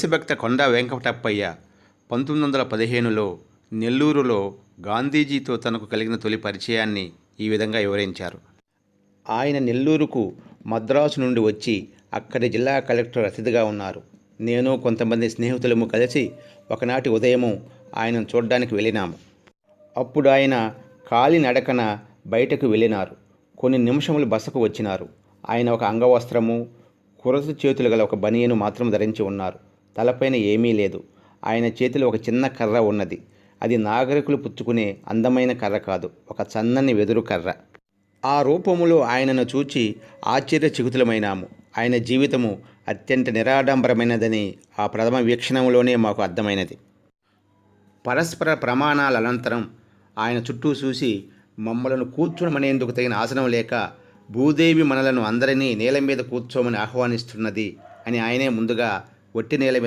దేశభక్త కొండా వెంకటప్పయ్య పంతొమ్మిది వందల పదిహేనులో నెల్లూరులో గాంధీజీతో తనకు కలిగిన తొలి పరిచయాన్ని ఈ విధంగా వివరించారు. ఆయన నెల్లూరుకు మద్రాసు నుండి వచ్చి అక్కడి జిల్లా కలెక్టర్ అతిథిగా ఉన్నారు. నేను కొంతమంది స్నేహితులము కలిసి ఒకనాటి ఉదయము ఆయనను చూడడానికి వెళ్ళినాము. అప్పుడు ఆయన కాలినడకన బయటకు వెళ్ళినారు. కొన్ని నిమిషములు బసకు వచ్చినారు. ఆయన ఒక అంగవస్త్రము కురసు చేతులు గల ఒక బనియను మాత్రం ధరించి ఉన్నారు. తలపైన ఏమీ లేదు. ఆయన చేతిలో ఒక చిన్న కర్ర ఉన్నది. అది నాగరికులు పుచ్చుకునే అందమైన కర్ర కాదు. ఒక సన్నని వెదురు కర్ర. ఆ రూపములో ఆయనను చూచి ఆశ్చర్యచకితులమైనాము. ఆయన జీవితము అత్యంత నిరాడంబరమైనదని ఆ ప్రథమ వీక్షణంలోనే మాకు అర్థమైనది. పరస్పర ప్రమాణాల అనంతరం ఆయన చుట్టూ చూసి మమ్మలను కూర్చునమనేందుకు తగిన ఆసనం లేక భూదేవి మనలను అందరినీ నేల మీద కూర్చోమని ఆహ్వానిస్తున్నది అని ఆయనే ముందుగా ఒట్టి నేల మీద